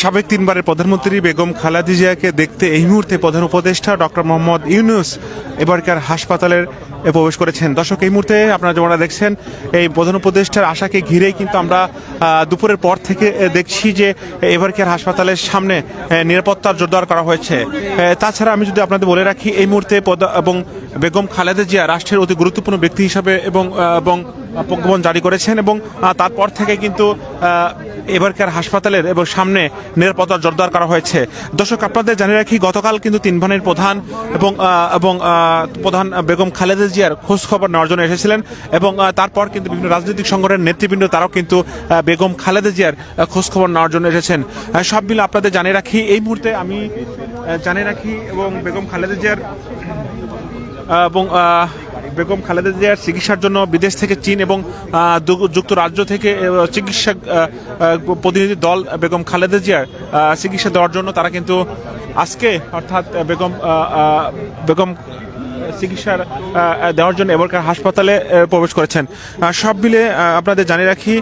সাবেক তিনবারের প্রধানমন্ত্রী বেগম খালেদা জিয়াকে দেখতে এই মুহূর্তে প্রধান উপদেষ্টা ডক্টর মোহাম্মদ ইউনুস এবারকার হাসপাতালের প্রবেশ করেছেন। দর্শক এই মুহূর্তে আপনারা যেমন দেখছেন এই প্রধান উপদেষ্টার আশাকে ঘিরেই কিন্তু আমরা দুপুরের পর থেকে দেখছি যে এবারকার হাসপাতালের সামনে এ, নিরাপত্তার জোরদার করা হয়েছে। তাছাড়া আমি যদি আপনাদের বলে রাখি এই মুহূর্তে এবং বেগম খালেদা জিয়া রাষ্ট্রের অতি গুরুত্বপূর্ণ ব্যক্তি হিসাবে এবং এবং প্রজ্ঞাপন জারি করেছেন এবং তারপর থেকে কিন্তু এবারকার হাসপাতালের এবং সামনে নিরাপত্তা জোরদার করা হয়েছে। দর্শক, আপনাদের জানিয়ে রাখি, গতকাল কিন্তু তিন ভানের প্রধান এবং এবং প্রধান বেগম খালেদা জিয়ার খোঁজ খবর নেওয়ার জন্য এসেছিলেন এবং তারপর কিন্তু বিভিন্ন রাজনৈতিক সংগঠনের নেতৃবৃন্দ তারাও কিন্তু বেগম খালেদা জিয়ার খোঁজ খবর নেওয়ার জন্য এসেছেন। সব মিলে আপনাদের জানিয়ে রাখি, এই মুহূর্তে আমি জানিয়ে রাখি এবং বেগম খালেদা জিয়ার এবং বেগম খালেদা জিয়ার চিকিৎসার জন্য বিদেশ থেকে চীন এবং যুক্তরাজ্য থেকে চিকিৎসা প্রতিনিধি দল বেগম খালেদা জিয়ার চিকিৎসা দেওয়ার জন্য তারা কিন্তু আজকে অর্থাৎ বেগম বেগম চিকিৎসার দেওয়ার জন্য এবারকার হাসপাতালে প্রবেশ করেছেন। সব মিলে আপনাদের জানিয়ে রাখি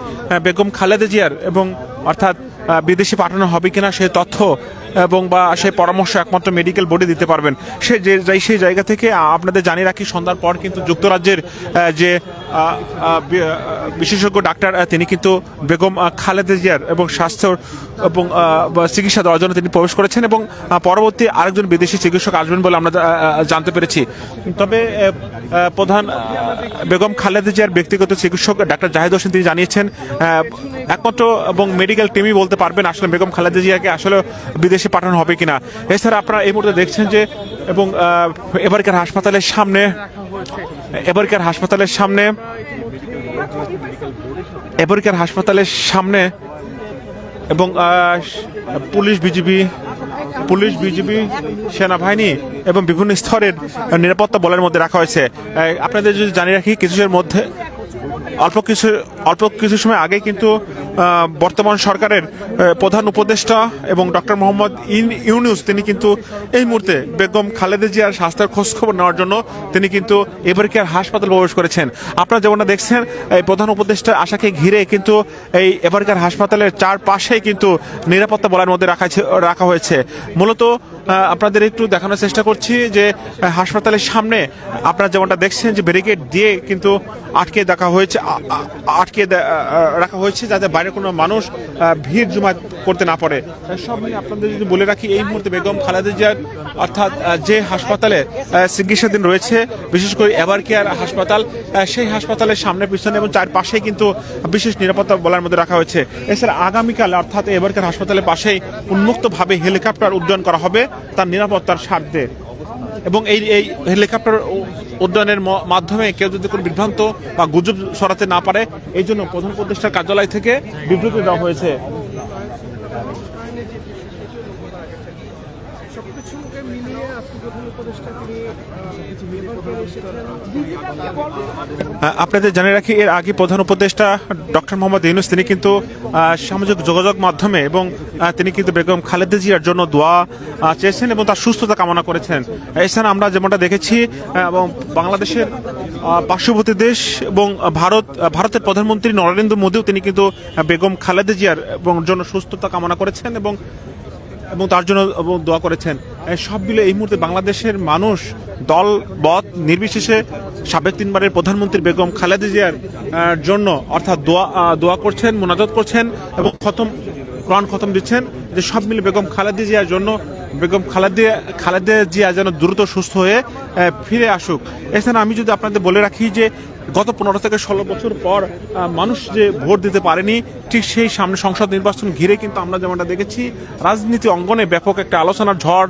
বেগম খালেদা জিয়ার এবং অর্থাৎ বিদেশে পাঠানো হবে কিনা সে তথ্য এবং বা সেই পরামর্শ একমাত্র মেডিকেল বোর্ডে দিতে পারবেন। সে যে যাই- সেই জায়গা থেকে আপনাদের জানিয়ে রাখি, সন্ধ্যার পর কিন্তু যুক্তরাজ্যের যে বিশেষজ্ঞ ডাক্তার তিনি কিন্তু বেগম খালেদা জিয়ার এবং স্বাস্থ্য এবং চিকিৎসা দেওয়ার জন্য তিনি প্রবেশ করেছেন এবং পরবর্তী আরেকজন বিদেশি চিকিৎসক আসবেন বলে আমরা জানতে পেরেছি। তবে প্রধান বেগম খালেদা জিয়ার ব্যক্তিগত চিকিৎসক ডাক্তার জাহিদ হোসেন তিনি জানিয়েছেন একমাত্র এবং মেডিকেল টিমই বলতে পারবেন আসলে বেগম খালেদা জিয়াকে। আসলে বিদেশে পাঠানো হবে কিনা। এছাড়া আপনারা এই মুহূর্তে দেখছেন যে এবং এবারকার হাসপাতালের সামনে, এবারকার হাসপাতালের সামনে, এবারকার হাসপাতালের সামনে এবং পুলিশ বিজিবি পুলিশ বিজিবি, সেনাবাহিনী এবং বিভিন্ন স্তরের নিরাপত্তা বলের মধ্যে রাখা হয়েছে। আপনাদের যদি জানিয়ে রাখি কিছুর মধ্যে অল্প কিছু অল্প কিছু সময় আগে কিন্তু বর্তমান সরকারের প্রধান উপদেষ্টা এবং ডক্টর মোহাম্মদ ইন, ইউনুস তিনি কিন্তু এই মুহূর্তে বেগম খালেদা জিয়ার স্বাস্থ্যের খোঁজখবর নেওয়ার জন্য তিনি কিন্তু এবারকার হাসপাতাল প্রবেশ করেছেন। আপনারা যেমনটা দেখছেন, এই প্রধান উপদেষ্টা আশাকে ঘিরে কিন্তু এই এবারকার হাসপাতালের চারপাশেই কিন্তু নিরাপত্তা বলার মধ্যে রাখা রাখা হয়েছে। মূলত আপনাদের একটু দেখানোর চেষ্টা করছি যে, হাসপাতালের সামনে আপনারা যেমনটা দেখছেন যে ব্যারিকেড দিয়ে কিন্তু আটকে দেখা হয়েছে। আটকে রাখা হয়েছে যাতে বাইরে কোনো মানুষ ভিড় জমা করতে না পারে। সব মিলিয়ে আপনাদের যদি বলে রাখি, এই মুহূর্তে বেগম খালেদা জিয়ার, অর্থাৎ যে হাসপাতালে চিকিৎসাধীন রয়েছে, বিশেষ করে এভার কেয়ার হাসপাতাল সেই হাসপাতালের সামনে, পিছনে এবং চারপাশে কিন্তু বিশেষ নিরাপত্তা বলার মধ্যে রাখা হয়েছে। এছাড়া আগামীকাল, অর্থাৎ এভার কেয়ার হাসপাতালের পাশেই উন্মুক্তভাবে হেলিকপ্টার উড্ডয়ন করা হবে, তার নিরাপত্তার স্বার্থে। এবং এই এই হেলিকপ্টার উ- উড্ডয়নের মাধ্যমে কেউ যদি কোনো বিভ্রান্ত বা গুজব সরাতে না পারে, এই জন্য প্রধান উপদেষ্টার কার্যালয় থেকে বিবৃতি দেওয়া হয়েছে সবকিছুকে মিলিয়ে আপনি প্রধান উপদেষ্টাকে নিয়ে আহ, কিছু নির্ভর করে এসেছেন আহ, আপনাদের জানিয়ে রাখি, এর আগে প্রধান উপদেষ্টা ডক্টর মোহাম্মদ ইউনুস, তিনি কিন্তু সামাজিক যোগাযোগ মাধ্যমে এবং তিনি কিন্তু বেগম খালেদা জিয়ার জন্য দোয়া চেয়েছেন এবং তার সুস্থতা কামনা করেছেন। এছাড়া আমরা যেমনটা দেখেছি এবং বাংলাদেশের পার্শ্ববর্তী দেশ এবং ভারত ভারতের প্রধানমন্ত্রী নরেন্দ্র মোদীও তিনি কিন্তু বেগম খালেদা জিয়ার এবং জন্য সুস্থতা কামনা করেছেন এবং এবং তার জন্য দোয়া করেছেন। সব মিলে এই মুহূর্তে বাংলাদেশের মানুষ দল, বদ, নির্বিশেষে সাবেক তিনবারের প্রধানমন্ত্রী বেগম খালেদা জিয়ার জন্য অর্থাৎ দোয়া দোয়া করছেন, মোনাজাত করছেন এবং খতম প্রাণ খতম দিচ্ছেন। যে সব মিলে বেগম খালেদা জিয়ার জন্য, বেগম খালেদা খালেদা জিয়া যেন দ্রুত সুস্থ হয়ে ফিরে আসুক। এছাড়া আমি যদি আপনাদের বলে রাখি যে গত পনেরো থেকে ষোলো বছর পর মানুষ যে ভোট দিতে পারেনি, ঠিক সেই সামনে সংসদ নির্বাচন ঘিরে কিন্তু আমরা যেমনটা দেখেছি, রাজনীতি অঙ্গনে ব্যাপক একটা আলোচনার ঝড়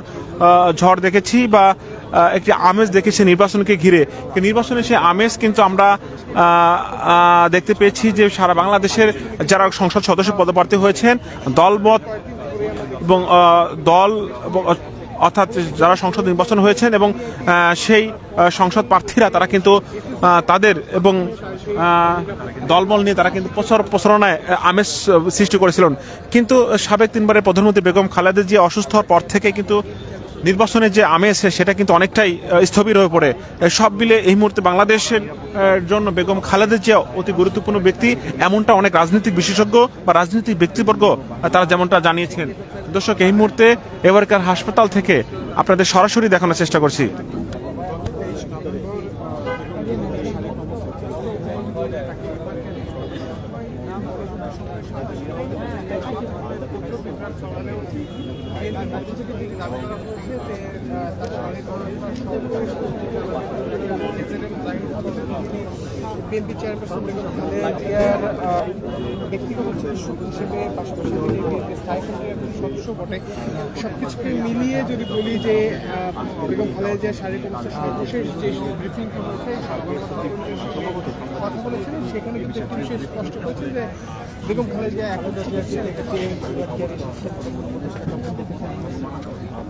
ঝড় দেখেছি বা একটি আমেজ দেখেছি নির্বাচনকে ঘিরে। নির্বাচনে সেই আমেজ কিন্তু আমরা দেখতে পেয়েছি যে সারা বাংলাদেশের যারা সংসদ সদস্য পদপ্রার্থী হয়েছেন, দলমত এবং দল অর্থাৎ যারা সংসদ নির্বাচন হয়েছেন এবং সেই সংসদ প্রার্থীরা তারা কিন্তু তাদের এবং দলমল নিয়ে তারা কিন্তু প্রচার প্রচারণায় আমেজ সৃষ্টি করেছিলেন। কিন্তু সাবেক তিনবারের প্রধানমন্ত্রী বেগম খালেদা জিয়া অসুস্থ হওয়ার পর থেকে কিন্তু নির্বাচনের যে আমেজ সেটা কিন্তু অনেকটাই স্থবির হয়ে পড়ে। সব মিলে এই মুহূর্তে বাংলাদেশের জন্য বেগম খালেদের যে অতি গুরুত্বপূর্ণ ব্যক্তি, এমনটা অনেক রাজনৈতিক বিশেষজ্ঞ বা রাজনৈতিক ব্যক্তিবর্গ তারা যেমনটা জানিয়েছেন দর্শক, এই মুহূর্তে এবারকার হাসপাতাল থেকে আপনাদের সরাসরি দেখানোর চেষ্টা করছি। বিএনপি চেয়ারপারসন বটে। সবকিছুকে মিলিয়ে যদি বলি যে বেগম খালেদা জিয়ার শারীরিক অবস্থা সর্বশেষ যে ব্রিফিং হয়েছে, কথা বলেছিলেন, সেখানে কিন্তু একটি বিষয় স্পষ্ট করেছে যে বেগম খালেদা জিয়া এখন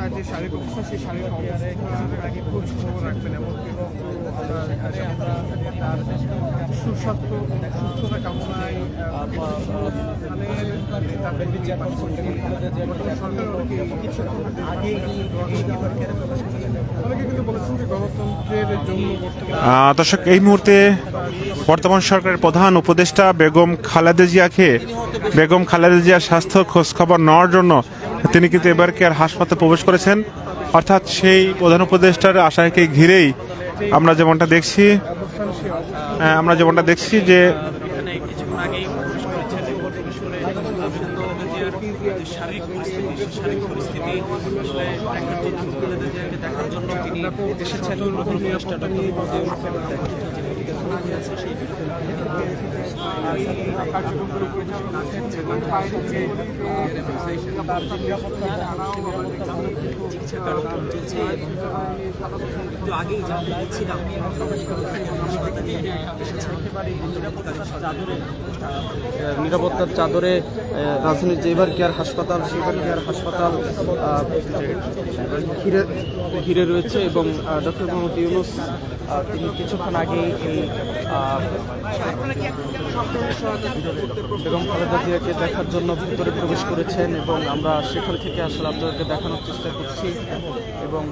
আমরা যে অবস্থা, সেই খোঁজ খবর রাখবেন দর্শক, এই মুহূর্তে বর্তমান সরকারের প্রধান উপদেষ্টা বেগম খালেদা জিয়াকে, বেগম খালেদা জিয়ার স্বাস্থ্য খোঁজখবর নেওয়ার জন্য তিনি কিন্তু এবারকে আর হাসপাতালে প্রবেশ করেছেন? অর্থাৎ সেই প্রধান উপদেষ্টার আশাকে ঘিরেই আমরা যেমনটা দেখছি আমরা যেমনটা দেখছি যে শারীরিক পরিস্থিতি দেখার জন্য তিনি এসেছেন নিরাপত্তার চাদরে রাজধানীর এবার কেয়ার হাসপাতাল সেবার কেয়ার হাসপাতাল ঘিরে ঘিরে রয়েছে এবং ডক্টর মোহাম্মদ ইউনুস তিনি কিছুক্ষণ আগেই এই বেগম খালেদা জিয়াকে দেখার জন্য ভিতরে প্রবেশ করেছেন এবং আমরা সেখান থেকে আসলে আপনাদেরকে দেখানোর চেষ্টা করছি এবং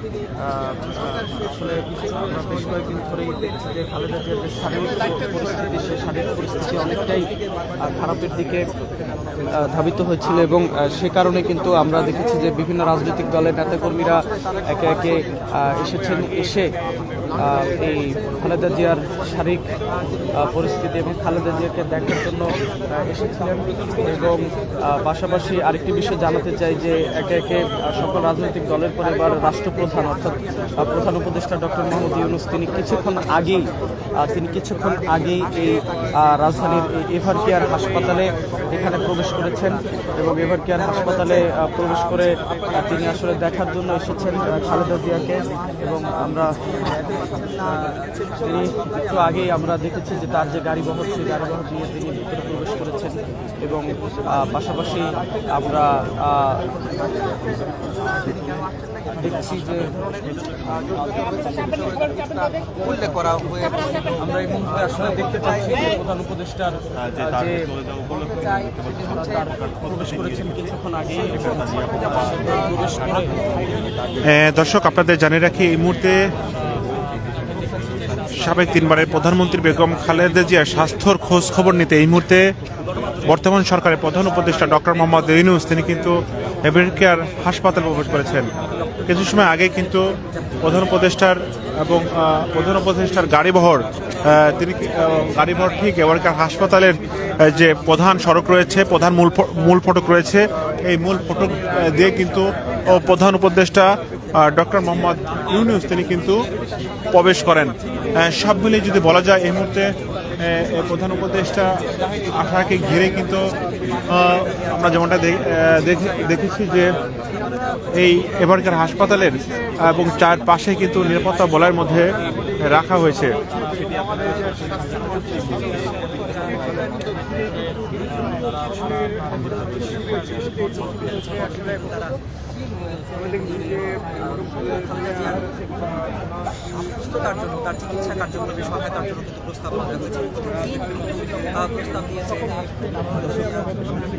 আসলে আমরা বেশ কয়েকদিন ধরেই যে খালেদা জিয়ার যে শারীরিক পরিস্থিতি সেই শারীরিক পরিস্থিতি অনেকটাই খারাপের দিকে ধাবিত হয়েছিল এবং সে কারণে কিন্তু আমরা দেখেছি যে বিভিন্ন রাজনৈতিক দলের নেতাকর্মীরা একে একে এসেছেন, এসে এই খালেদা জিয়ার শারীরিক পরিস্থিতি এবং খালেদা জিয়াকে দেখার জন্য এসেছিলেন এবং পাশাপাশি আরেকটি বিষয় জানাতে চাই যে একে একে সকল রাজনৈতিক দলের পরে এবার রাষ্ট্রপ্রধান অর্থাৎ প্রধান উপদেষ্টা ডক্টর মোহাম্মদ ইউনুস, তিনি কিছুক্ষণ আগেই তিনি কিছুক্ষণ আগেই এই রাজধানীর এভার কেয়ার হাসপাতালে এখানে প্রবেশ করেছেন এবং এভার কেয়ার হাসপাতালে প্রবেশ করে তিনি আসলে দেখার জন্য এসেছেন খালেদা জিয়াকে এবং আমরা তিনি একটু আগেই আমরা দেখেছি যে তার যে গাড়ি বহর সেই গাড়ি বহর নিয়ে তিনি ভিতরে প্রবেশ করেছেন এবং পাশাপাশি আমরা আহ, দেখছি যে উল্লেখ করা হয়ে আমরা এই মুহূর্তে আসলে দেখতে পাচ্ছি যে প্রধান উপদেষ্টার যে প্রবেশ করেছেন কিছুক্ষণ আগে প্রবেশ করে দর্শক আপনাদের জানিয়ে রাখি এই মুহূর্তে সাবেক তিনবারের প্রধানমন্ত্রী বেগম খালেদা জিয়ার স্বাস্থ্যর খোঁজ খবর নিতে এই মুহূর্তে বর্তমান সরকারের প্রধান উপদেষ্টা ডক্টর মোহাম্মদ ইউনুস, তিনি কিন্তু এভার কেয়ার হাসপাতালে প্রবেশ করেছেন। কিছু সময় আগে কিন্তু প্রধান উপদেষ্টার এবং প্রধান উপদেষ্টার গাড়িবহর তিনি গাড়িবহর ঠিক এভার কেয়ার হাসপাতালের যে প্রধান সড়ক রয়েছে, প্রধান মূল মূল ফটক রয়েছে, এই মূল ফটক দিয়ে কিন্তু প্রধান উপদেষ্টা ডক্টর মোহাম্মদ ইউনুস, তিনি কিন্তু প্রবেশ করেন। সব মিলিয়ে যদি বলা যায়, এই মুহূর্তে প্রধান উপদেষ্টা আশাকে ঘিরে কিন্তু আমরা যেমনটা দেখেছি যে এই এবারকার হাসপাতালের এবং চারপাশে কিন্তু নিরাপত্তা বলার মধ্যে রাখা হয়েছে। যে সুস্থতার জন্য তার চিকিৎসা কার্যক্রমে সহায়তার জন্য কিন্তু প্রস্তাব রাখা হয়েছে প্রস্তাব দিয়েছে কি কাজের পরিবারের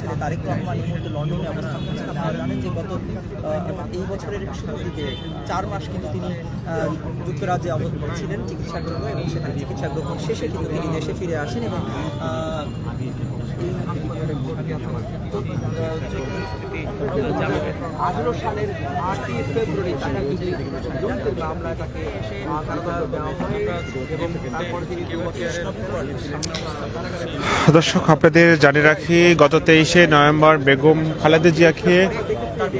ছেলে তারেক রহমান লন্ডনে অবস্থান করছেন আপনারা জানেন যে গত এই চার মাস কিন্তু তিনি যুক্তরাজ্যে অবস্থান ছিলেন চিকিৎসা গ্রহণ এবং সেখানে চিকিৎসা গ্রহণ শেষে কিন্তু তিনি দেশে ফিরে আসেন এবং আঠারো সালের আটই ফেব্রুয়ারি তাকে তাকে দর্শক, আপনাদের জানিয়ে রাখি, গত তেইশে নভেম্বর বেগম খালেদা জিয়াকে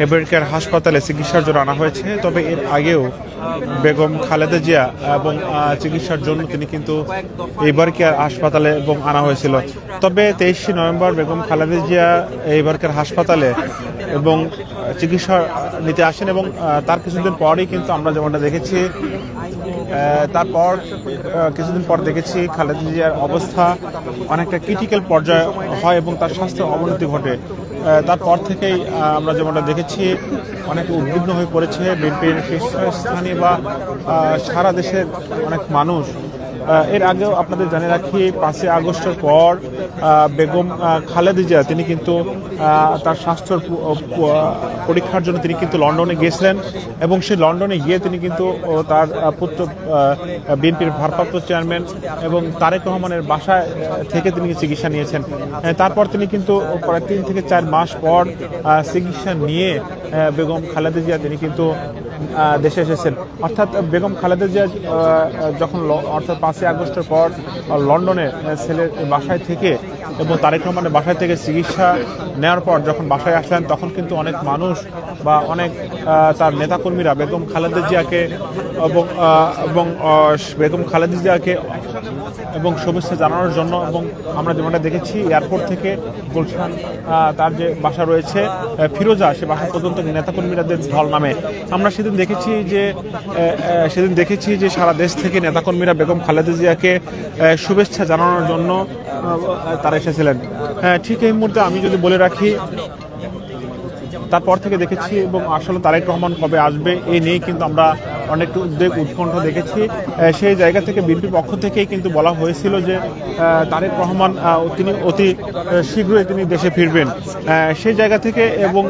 এবারকার হাসপাতালে চিকিৎসার জন্য আনা হয়েছে। তবে এর আগেও বেগম খালেদা জিয়া এবং চিকিৎসার জন্য তিনি কিন্তু এবারকার হাসপাতালে এবং আনা হয়েছিল। তবে তেইশে নভেম্বর বেগম খালেদা জিয়া এবারকার হাসপাতালে এবং, চিকিৎসা নিতে আসেন এবং তার কিছুদিন পরেই কিন্তু আমরা যেমনটা দেখেছি তারপর কিছুদিন পর দেখেছি খালেদা জিয়ার অবস্থা অনেকটা ক্রিটিক্যাল পর্যায়ে হয় এবং তার স্বাস্থ্যের অবনতি ঘটে। তারপর থেকেই আমরা যেমনটা দেখেছি, অনেক উদ্বিগ্ন হয়ে পড়েছে। বিএনপির শীর্ষস্থানীয় বা সারা দেশের অনেক মানুষ। এর আগেও আপনাদের জানিয়ে রাখি, পাঁচই আগস্টের পর বেগম আহ, খালেদা জিয়া তিনি কিন্তু তার স্বাস্থ্যের পরীক্ষার জন্য তিনি কিন্তু লন্ডনে গিয়েছিলেন এবং সেই লন্ডনে গিয়ে তিনি কিন্তু তার পুত্র বিএনপির ভারপ্রাপ্ত চেয়ারম্যান এবং তারেক রহমানের বাসায় থেকে তিনি চিকিৎসা নিয়েছেন। তারপর তিনি কিন্তু প্রায় তিন থেকে চার মাস পর চিকিৎসা নিয়ে বেগম খালেদা জিয়া তিনি কিন্তু দেশে এসেছেন। অর্থাৎ বেগম খালেদা জিয়া যখন অর্থাৎ পাঁচই আগস্টের পর লন্ডনে ছেলের বাসায় থেকে এবং তারেক রহমানের বাসায় থেকে চিকিৎসা নেওয়ার পর যখন বাসায় আসলেন, তখন কিন্তু অনেক মানুষ বা অনেক তার নেতাকর্মীরা, বেগম খালেদা জিয়াকে এবং এবং বেগম খালেদা জিয়াকে এবং শুভেচ্ছা জানানোর জন্য এবং আমরা যেমনটা দেখেছি, এয়ারপোর্ট থেকে গুলশান তার যে বাসা রয়েছে ফিরোজা, সে বাসা পর্যন্ত নেতাকর্মীরাদের ঢল নামে। আমরা সেদিন দেখেছি যে সেদিন দেখেছি যে সারা দেশ থেকে নেতাকর্মীরা বেগম খালেদা জিয়াকে শুভেচ্ছা জানানোর জন্য তারা এসেছিলেন। হ্যাঁ ঠিক এই মুহূর্তে আমি যদি বলে রাখি, তারপর থেকে দেখেছি এবং আসলে তারেক রহমান কবে আসবে এই নিয়ে কিন্তু আমরা অনেক উদ্বেগ, উৎকণ্ঠ দেখেছি। সেই জায়গা থেকে বিএনপির পক্ষ থেকেই কিন্তু বলা হয়েছিল যে তারেক রহমান তিনি অতি শীঘ্রই তিনি দেশে ফিরবেন। সেই জায়গা থেকে এবং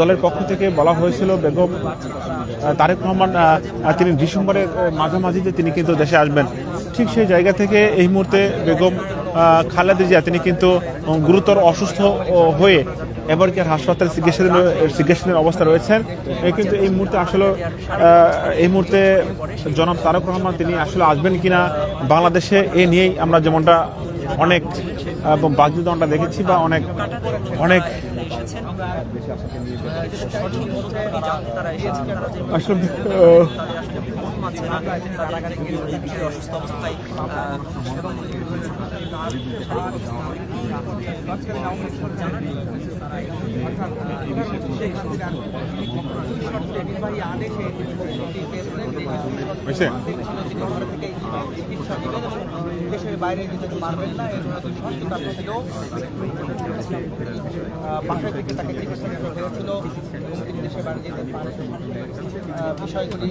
দলের পক্ষ থেকে বলা হয়েছিল, বেগম তারেক রহমান তিনি ডিসেম্বরের মাঝামাঝিতে তিনি কিন্তু দেশে আসবেন। ঠিক সেই জায়গা থেকে এই মুহূর্তে বেগম খালেদা জিয়া তিনি কিন্তু গুরুতর অসুস্থ হয়ে এবারকার হাসপাতালে চিকিৎসাধীন চিকিৎসাধীন অবস্থা রয়েছেন। কিন্তু এই মুহূর্তে আসলে এই মুহূর্তে জনাব তারক রহমান তিনি আসলে আসবেন কিনা বাংলাদেশে এ নিয়েই আমরা যেমনটা অনেক বাগযুদ্ধ দেখেছি বা অনেক অনেক আসলে ঘুম না কারাগারে গিয়ে এই বিষয়ে অসুস্থ অবস্থায় আহ, এবং তার শারীরিক নির্বাহী আদেশে হয়েছে? চিকিৎসা দিলেন এবং দেশের বাইরে যেতে পারবেন না এর জন্য ছিল আহ, থেকে তাকে চিকিৎসা হয়েছিল দেশের বাইরে যেতে পারেন বিষয়গুলি